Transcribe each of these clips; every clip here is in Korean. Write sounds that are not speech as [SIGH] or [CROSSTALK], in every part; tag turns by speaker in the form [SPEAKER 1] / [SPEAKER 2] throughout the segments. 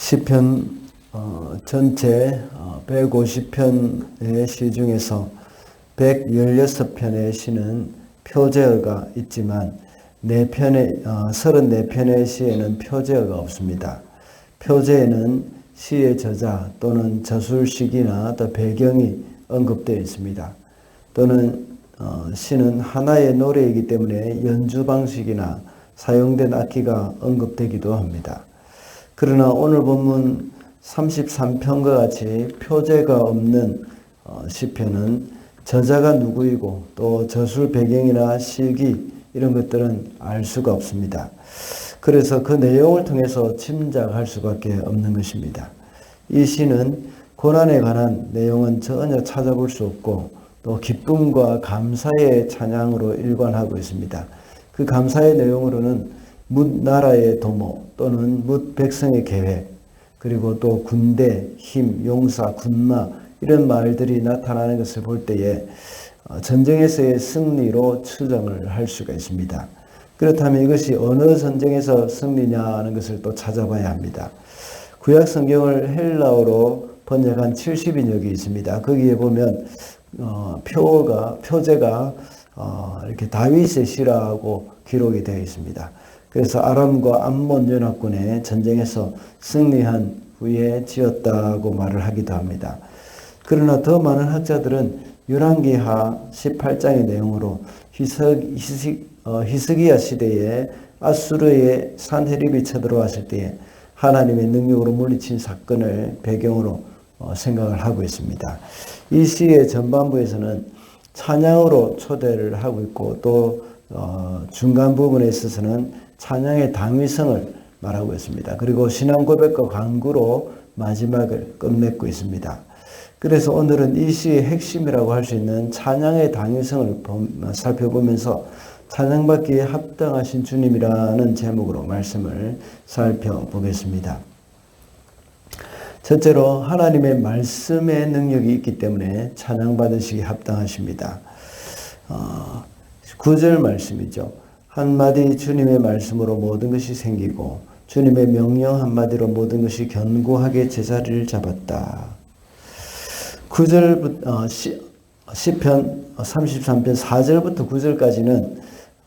[SPEAKER 1] 시편 어, 전체 150편의 시 중에서 116편의 시는 표제어가 있지만 4편의, 어, 34편의 시에는 표제어가 없습니다. 표제에는 시의 저자 또는 저술식이나 또 배경이 언급되어 있습니다. 또는 어, 시는 하나의 노래이기 때문에 연주 방식이나 사용된 악기가 언급되기도 합니다. 그러나 오늘 본문 33편과 같이 표제가 없는 어, 시편은 저자가 누구이고 또 저술 배경이나 시기 이런 것들은 알 수가 없습니다. 그래서 그 내용을 통해서 짐작할 수밖에 없는 것입니다. 이 시는 고난에 관한 내용은 전혀 찾아볼 수 없고 또 기쁨과 감사의 찬양으로 일관하고 있습니다. 그 감사의 내용으로는 묻 나라의 도모 또는 묻 백성의 계획 그리고 또 군대, 힘, 용사, 군마 이런 말들이 나타나는 것을 볼 때에 어, 전쟁에서의 승리로 추정을 할 수가 있습니다. 그렇다면 이것이 어느 전쟁에서 승리냐는 것을 또 찾아봐야 합니다. 구약 성경을 헬라어로 번역한 70인역이 있습니다. 거기에 보면 어, 표가 표제가 어, 이렇게 다윗의 시라고 기록이 되어 있습니다. 그래서 아람과 암몬 연합군의 전쟁에서 승리한 후에 지었다고 말을 하기도 합니다. 그러나 더 많은 학자들은 열왕기하 18장의 내용으로 히석, 히스, 어, 히스기 야 시대에 아수르의 산헤립이 쳐들어왔을 때에 하나님의 능력으로 물리친 사건을 배경으로 어, 생각을 하고 있습니다. 이 시의 전반부에서는 찬양으로 초대를 하고 있고 또 어, 중간 부분에 있어서는 찬양의 당위성을 말하고 있습니다. 그리고 신앙 고백과 강구로 마지막을 끝맺고 있습니다. 그래서 오늘은 이 시의 핵심이라고 할 수 있는 찬양의 당위성을 살펴보면서 찬양받기에 합당하신 주님이라는 제목으로 말씀을 살펴보겠습니다. 첫째로 하나님의 말씀의 능력이 있기 때문에 찬양받으시기 합당하십니다. 어, 9절 말씀이죠. 한마디 주님의 말씀으로 모든 것이 생기고 주님의 명령 한마디로 모든 것이 견고하게 제자리를 잡았다. 9절 어, 시, 시편 33편 4절부터 9절까지는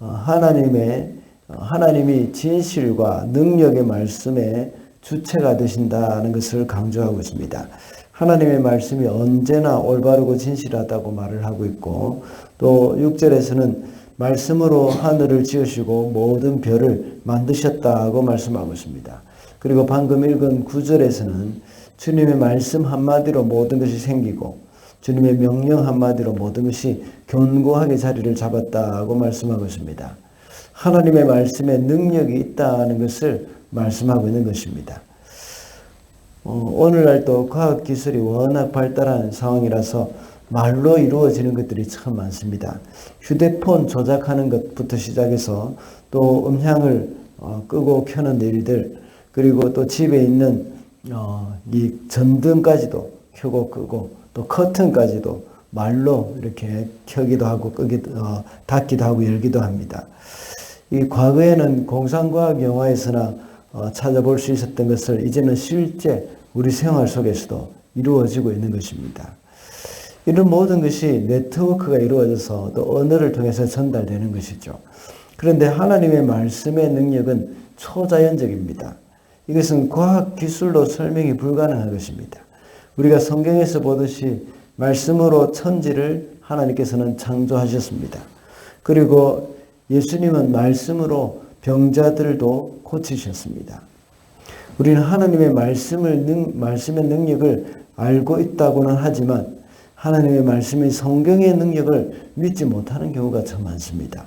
[SPEAKER 1] 어, 하나님의 어, 하나님이 진실과 능력의 말씀에 주체가 되신다는 것을 강조하고 있습니다. 하나님의 말씀이 언제나 올바르고 진실하다고 말을 하고 있고 또 6절에서는 말씀으로 하늘을 지으시고 모든 별을 만드셨다고 말씀하고 있습니다. 그리고 방금 읽은 구절에서는 주님의 말씀 한마디로 모든 것이 생기고 주님의 명령 한마디로 모든 것이 견고하게 자리를 잡았다고 말씀하고 있습니다. 하나님의 말씀에 능력이 있다는 것을 말씀하고 있는 것입니다. 어, 오늘날 또 과학기술이 워낙 발달한 상황이라서 말로 이루어지는 것들이 참 많습니다. 휴대폰 조작하는 것부터 시작해서 또 음향을 어, 끄고 켜는 일들 그리고 또 집에 있는 어, 이 전등까지도 켜고 끄고 또 커튼까지도 말로 이렇게 켜기도 하고 끄기도 어, 닫기도 하고 열기도 합니다. 이 과거에는 공상과학 영화에서나 어, 찾아볼 수 있었던 것을 이제는 실제 우리 생활 속에서도 이루어지고 있는 것입니다. 이런 모든 것이 네트워크가 이루어져서 또 언어를 통해서 전달되는 것이죠. 그런데 하나님의 말씀의 능력은 초자연적입니다. 이것은 과학 기술로 설명이 불가능한 것입니다. 우리가 성경에서 보듯이 말씀으로 천지를 하나님께서는 창조하셨습니다. 그리고 예수님은 말씀으로 병자들도 고치셨습니다. 우리는 하나님의 말씀을 능, 말씀의 능력을 알고 있다고는 하지만 하나님의 말씀이 성경의 능력을 믿지 못하는 경우가 참 많습니다.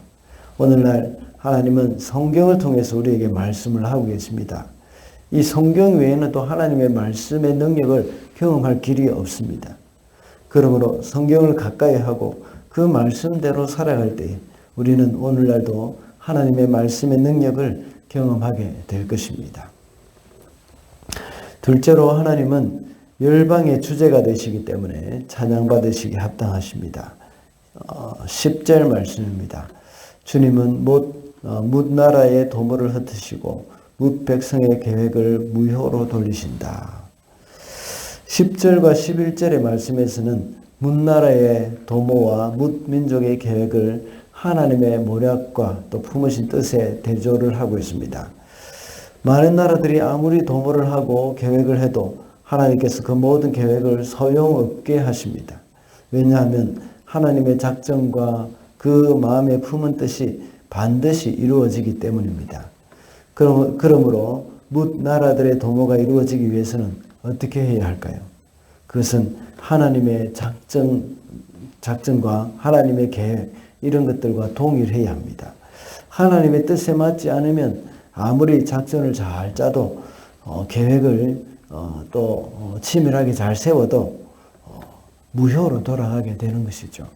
[SPEAKER 1] 오늘날 하나님은 성경을 통해서 우리에게 말씀을 하고 계십니다. 이 성경 외에는 또 하나님의 말씀의 능력을 경험할 길이 없습니다. 그러므로 성경을 가까이 하고 그 말씀대로 살아갈 때 우리는 오늘날도 하나님의 말씀의 능력을 경험하게 될 것입니다. 둘째로 하나님은 열방의 주제가 되시기 때문에 찬양받으시기 합당하십니다. 어, 10절 말씀입니다. 주님은 못, 어, 뭇나라의 도모를 흩으시고 뭇 백성의 계획을 무효로 돌리신다. 10절과 11절의 말씀에서는 문나라의 도모와 뭇 민족의 계획을 하나님의 모략과 또 품으신 뜻에 대조를 하고 있습니다. 많은 나라들이 아무리 도모를 하고 계획을 해도 하나님께서 그 모든 계획을 소용없게 하십니다. 왜냐하면 하나님의 작정과 그 마음에 품은 뜻이 반드시 이루어지기 때문입니다. 그럼, 그러므로 뭇 나라들의 도모가 이루어지기 위해서는 어떻게 해야 할까요? 그것은 하나님의 작정, 작정과 하나님의 계획, 이런 것들과 동일해야 합니다. 하나님의 뜻에 맞지 않으면 아무리 작전을 잘 짜도 어, 계획을 어, 또 어, 치밀하게 잘 세워도 어, 무효로 돌아가게 되는 것이죠.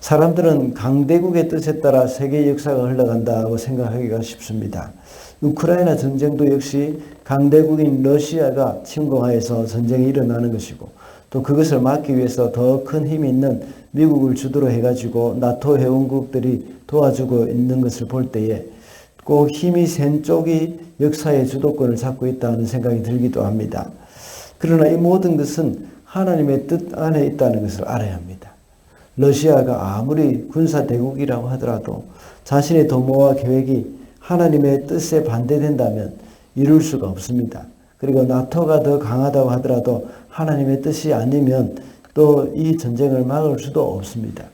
[SPEAKER 1] 사람들은 강대국의 뜻에 따라 세계 역사가 흘러간다고 생각하기가 쉽습니다. 우크라이나 전쟁도 역시 강대국인 러시아가 침공하여서 전쟁이 일어나는 것이고 또 그것을 막기 위해서 더 큰 힘이 있는 미국을 주도로 해가지고 나토 회원국들이 도와주고 있는 것을 볼 때에 꼭 힘이 센 쪽이 역사의 주도권을 잡고 있다는 생각이 들기도 합니다. 그러나 이 모든 것은 하나님의 뜻 안에 있다는 것을 알아야 합니다. 러시아가 아무리 군사 대국이라고 하더라도 자신의 도모와 계획이 하나님의 뜻에 반대된다면 이룰 수가 없습니다. 그리고 나토가 더 강하다고 하더라도 하나님의 뜻이 아니면 또 이 전쟁을 막을 수도 없습니다.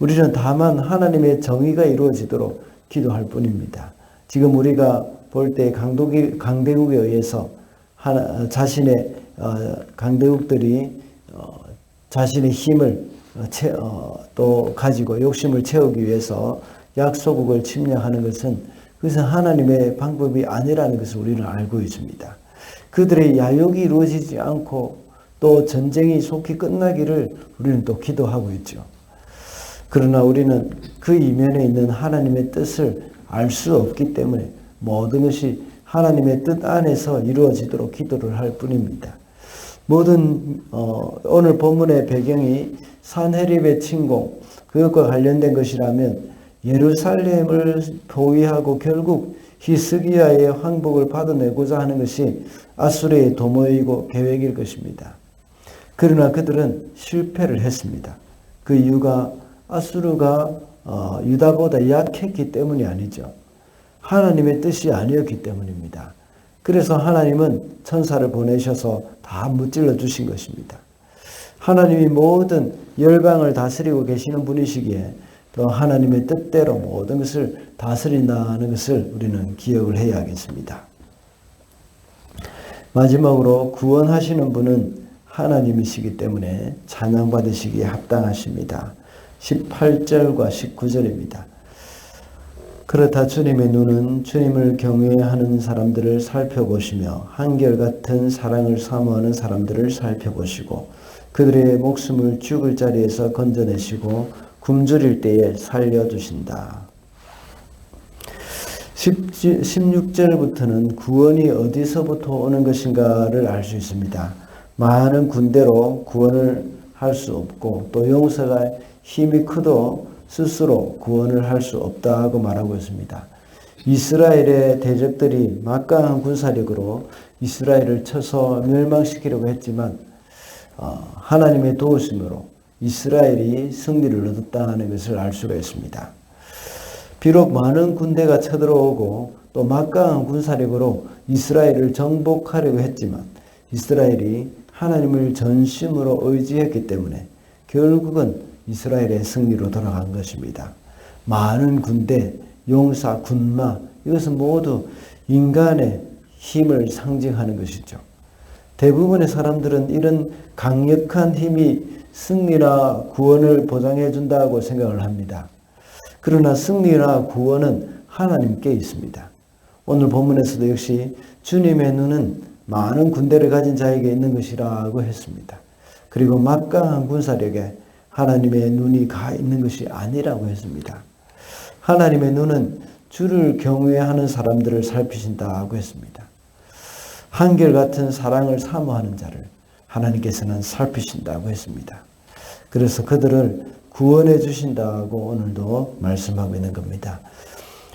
[SPEAKER 1] 우리는 다만 하나님의 정의가 이루어지도록 기도할 뿐입니다. 지금 우리가 볼 때 강독이, 강대국에 의해서 하나, 자신의 어, 강대국들이 어, 자신의 힘을 어, 채, 어, 또 가지고 욕심을 채우기 위해서 약소국을 침략하는 것은 그것은 하나님의 방법이 아니라는 것을 우리는 알고 있습니다. 그들의 야욕이 이루어지지 않고 또 전쟁이 속히 끝나기를 우리는 또 기도하고 있죠. 그러나 우리는 그 이면에 있는 하나님의 뜻을 알 수 없기 때문에 모든 것이 하나님의 뜻 안에서 이루어지도록 기도를 할 뿐입니다. 모든 어, 오늘 본문의 배경이 산헤립의 침공 그것과 관련된 것이라면 예루살렘을 포위하고 결국 히스기야의 황복을 받아내고자 하는 것이 아수르의 도모이고 계획일 것입니다. 그러나 그들은 실패를 했습니다. 그 이유가 아수르가 어, 유다보다 약했기 때문이 아니죠. 하나님의 뜻이 아니었기 때문입니다. 그래서 하나님은 천사를 보내셔서 다 무찔러 주신 것입니다. 하나님이 모든 열방을 다스리고 계시는 분이시기에 또 하나님의 뜻대로 모든 것을 다스린다는 것을 우리는 기억을 해야겠습니다. 마지막으로 구원하시는 분은 하나님이시기 때문에 찬양받으시기에 합당하십니다. 18절과 19절입니다. 그렇다 주님의 눈은 주님을 경외하는 사람들을 살펴보시며 한결같은 사랑을 사모하는 사람들을 살펴보시고 그들의 목숨을 죽을 자리에서 건져내시고 굶주릴 때에 살려주신다. 16절부터는 구원이 어디서부터 오는 것인가를 알 수 있습니다. 많은 군대로 구원을 할 수 없고 또 용서가 힘이 크도 스스로 구원을 할 수 없다고 말하고 있습니다. 이스라엘의 대적들이 막강한 군사력으로 이스라엘을 쳐서 멸망시키려고 했지만 어, 하나님의 도우심으로 이스라엘이 승리를 얻었다는 것을 알 수가 있습니다. 비록 많은 군대가 쳐들어오고 또 막강한 군사력으로 이스라엘을 정복하려고 했지만 이스라엘이 하나님을 전심으로 의지했기 때문에 결국은 이스라엘의 승리로 돌아간 것입니다. 많은 군대, 용사, 군마 이것은 모두 인간의 힘을 상징하는 것이죠. 대부분의 사람들은 이런 강력한 힘이 승리나 구원을 보장해 준다고 생각을 합니다. 그러나 승리나 구원은 하나님께 있습니다. 오늘 본문에서도 역시 주님의 눈은 많은 군대를 가진 자에게 있는 것이라고 했습니다. 그리고 막강한 군사력에 하나님의 눈이 가 있는 것이 아니라고 했습니다. 하나님의 눈은 주를 경외하는 사람들을 살피신다고 했습니다. 한결같은 사랑을 사모하는 자를 하나님께서는 살피신다고 했습니다. 그래서 그들을 구원해 주신다고 오늘도 말씀하고 있는 겁니다.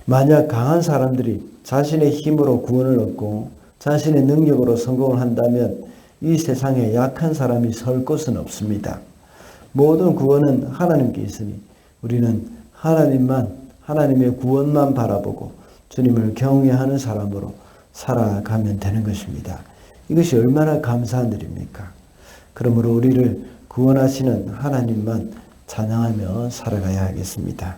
[SPEAKER 1] 만약 강한 사람들이 자신의 힘으로 구원을 얻고 자신의 능력으로 성공을 한다면 이 세상에 약한 사람이 설 곳은 없습니다. 모든 구원은 하나님께 있으니 우리는 하나님만 하나님의 구원만 바라보고 주님을 경외하는 사람으로 살아가면 되는 것입니다. 이것이 얼마나 감사한 일입니까? 그러므로 우리를 구원하시는 하나님만 찬양하며 살아가야 하겠습니다.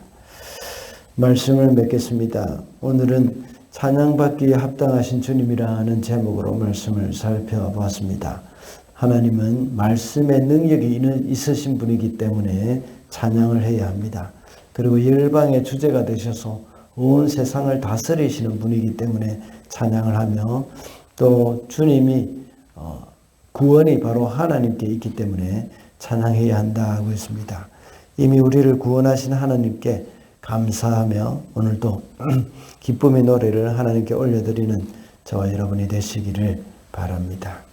[SPEAKER 1] 말씀을 맺겠습니다. 오늘은 찬양받기에 합당하신 주님이라는 제목으로 말씀을 살펴보았습니다. 하나님은 말씀의 능력이 있으신 분이기 때문에 찬양을 해야 합니다. 그리고 열방의 주제가 되셔서 온 세상을 다스리시는 분이기 때문에 찬양을 하며 또 주님이 어, 구원이 바로 하나님께 있기 때문에 찬양해야 한다고 했습니다. 이미 우리를 구원하신 하나님께 감사하며 오늘도 [CLEARS THROAT] 기쁨의 노래를 하나님께 올려드리는 저와 여러분이 되시기를 바랍니다.